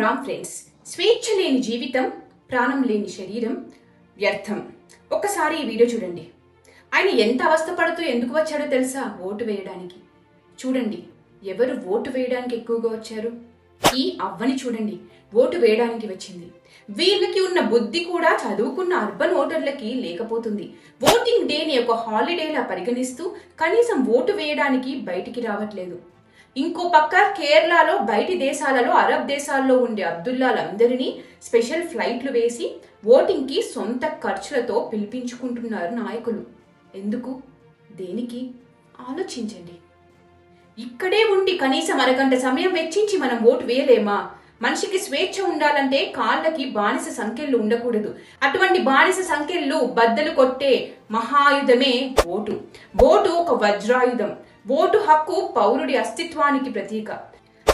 Ram friends. స్వేచ్ఛ లేని జీవితం ప్రాణం లేని శరీరం వ్యర్థం. ఒక్కసారి ఈ వీడియో చూడండి. ఆయన ఎంత అవస్థపడుతూ ఎందుకు వచ్చాడో తెలుసా? ఓటు వేయడానికి. చూడండి ఎవరు ఓటు వేయడానికి ఎక్కువగా వచ్చారు? ఈ అవ్వని చూడండి ఓటు వేయడానికి వచ్చింది. వీళ్ళకి ఉన్న బుద్ధి కూడా చదువుకున్న అర్బన్ ఓటర్లకి లేకపోతుంది. ఓటింగ్ డేని ఒక హాలిడేలా పరిగణిస్తూ కనీసం ఓటు వేయడానికి బయటికి రావట్లేదు. ఇంకో పక్క కేరళలో బయటి దేశాలలో అరబ్ దేశాల్లో ఉండే అబ్దుల్లాలందరినీ స్పెషల్ ఫ్లైట్లు వేసి ఓటింగ్కి సొంత ఖర్చులతో పిలిపించుకుంటున్నారు నాయకులు. ఎందుకు? దేనికి? ఆలోచించండి. ఇక్కడే ఉండి కనీసం అరగంట సమయం వెచ్చించి మనం ఓటు వేయలేమా? మనిషికి స్వేచ్ఛ ఉండాలంటే కాళ్ళకి బానిస సంఖ్యలు ఉండకూడదు. అటువంటి బానిస సంఖ్యలు బద్దలు కొట్టే మహాయుధమే ఓటు. ఓటు ఒక వజ్రాయుధం. ఓటు హక్కు పౌరుడి అస్తిత్వానికి ప్రతీక.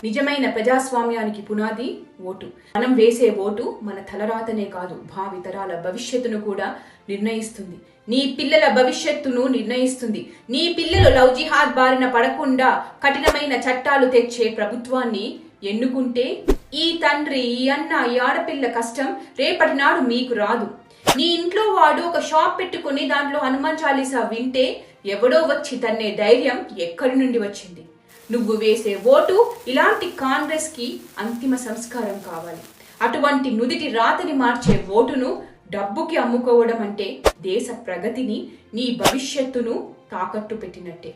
నిజమైన ప్రజాస్వామ్యానికి పునాది ఓటు. మనం వేసే ఓటు మన తలరాతనే కాదు భావితరాల భవిష్యత్తును కూడా నిర్ణయిస్తుంది. నీ పిల్లల భవిష్యత్తును నిర్ణయిస్తుంది. నీ పిల్లలు లవ్ జిహాద్ బారిన పడకుండా కఠినమైన చట్టాలు తెచ్చే ప్రభుత్వాన్ని ఎన్నుకుంటే ఈ తండ్రి ఈ అన్న ఈ ఆడపిల్ల కష్టం రేపటి నాడు మీకు రాదు. నీ ఇంట్లో వాడు ఒక షాప్ పెట్టుకుని దాంట్లో హనుమాన్ చాలీసా వింటే ఎవడో వచ్చి తన్నే ధైర్యం ఎక్కడి నుండి వచ్చింది? నువ్వు వేసే ఓటు ఇలాంటి కాంగ్రెస్కి అంతిమ సంస్కారం కావాలి. అటువంటి నుదిటి రాతని మార్చే ఓటును డబ్బుకి అమ్ముకోవడం అంటే దేశ ప్రగతిని నీ భవిష్యత్తును తాకట్టు పెట్టినట్టే.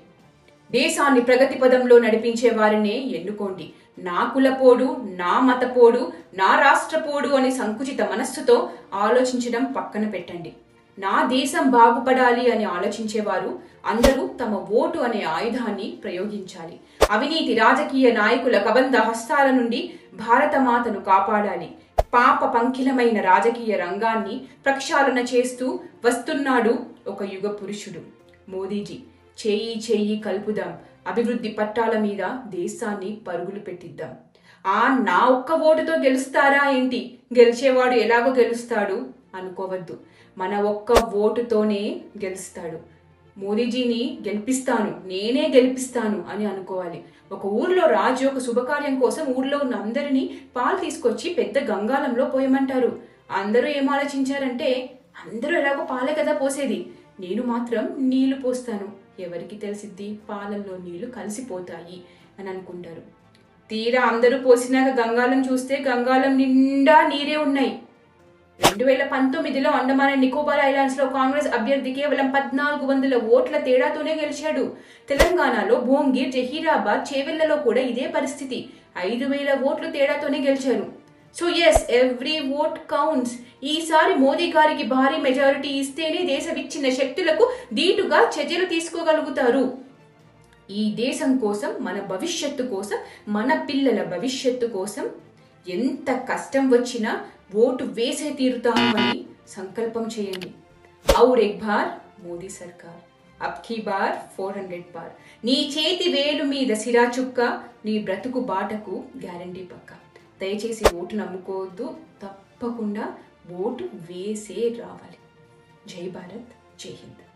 దేశాన్ని ప్రగతి పదంలో నడిపించే వారినే ఎన్నుకోండి. నా కులపోడు నా మతపోడు నా రాష్ట్రపోడు అనే సంకుచిత మనస్సుతో ఆలోచించడం పక్కన పెట్టండి. నా దేశం బాగుపడాలి అని ఆలోచించేవారు అందరూ తమ ఓటు అనే ఆయుధాన్ని ప్రయోగించాలి. అవినీతి రాజకీయ నాయకుల కబంధ హస్తాల నుండి భారతమాతను కాపాడాలి. పాప పంకిలమైన రాజకీయ రంగాన్ని ప్రక్షాళన చేస్తూ వస్తున్నాడు ఒక యుగ పురుషుడు. మోదీజీ చేయి చేయి కలుపుదాం. అభివృద్ధి పట్టాల మీద దేశాన్ని పరుగులు పెట్టిద్దాం. ఆ నా ఒక్క ఓటుతో గెలుస్తారా ఏంటి? గెలిచేవాడు ఎలాగో గెలుస్తాడు? అనుకోవద్దు. మన ఒక్క ఓటుతోనే గెలుస్తాడు. మోదీజీని గెలిపిస్తాను నేనే గెలిపిస్తాను అని అనుకోవాలి. ఒక ఊర్లో రాజు ఒక శుభకార్యం కోసం ఊర్లో ఉన్న అందరినీ పాలు తీసుకొచ్చి పెద్ద గంగాలంలో పోయమంటారు. అందరూ ఏం ఆలోచించారంటే అందరూ ఎలాగో పాలే కదా పోసేది. నేను మాత్రం నీళ్ళు పోస్తాను. ఎవరికి తెలిసిద్ది పాలల్లో నీళ్ళు కలిసిపోతాయి అని అనుకుంటారు. తీరా అందరూ పోసినాక గంగాలం చూస్తే గంగాలం నిండా నీరే ఉన్నాయి. రెండు వేల పంతొమ్మిదిలో అండమాన్ అండ్ నికోబార్ ఐలాండ్స్లో కాంగ్రెస్ అభ్యర్థి కేవలం పద్నాలుగు వందల ఓట్ల తేడాతోనే గెలిచాడు. తెలంగాణలో భోంగిర్ జహీరాబాద్ చేవెళ్ళలో కూడా ఇదే పరిస్థితి. ఐదు వేల ఓట్లు తేడాతోనే గెలిచారు. So as every vote counts ఈసారి మోదీ గారికి భారీ మెజారిటీ ఇస్తేనే దేశ విచ్చిన శక్తులకు దీటుగా చర్యలు తీసుకోగలుగుతారు. ఈ దేశం కోసం మన భవిష్యత్తు కోసం మన పిల్లల భవిష్యత్తు కోసం ఎంత కష్టం వచ్చినా ఓటు వేసే తీరుతాము అని సంకల్పం చేయండి. ఔర్ ఎక్ బార్ మోదీ సర్కార్. అబ్కీ బార్ ఫోర్ హండ్రెడ్ బార్. నీ చేతి వేలు మీద సిరా చుక్క నీ బ్రతుకు బాటకు గ్యారంటీ పక్కా. దయచేసి ఓటు నమ్ముకోవద్దు. తప్పకుండా ఓటు వేసే రావాలి. జై భారత్ జై హింద్.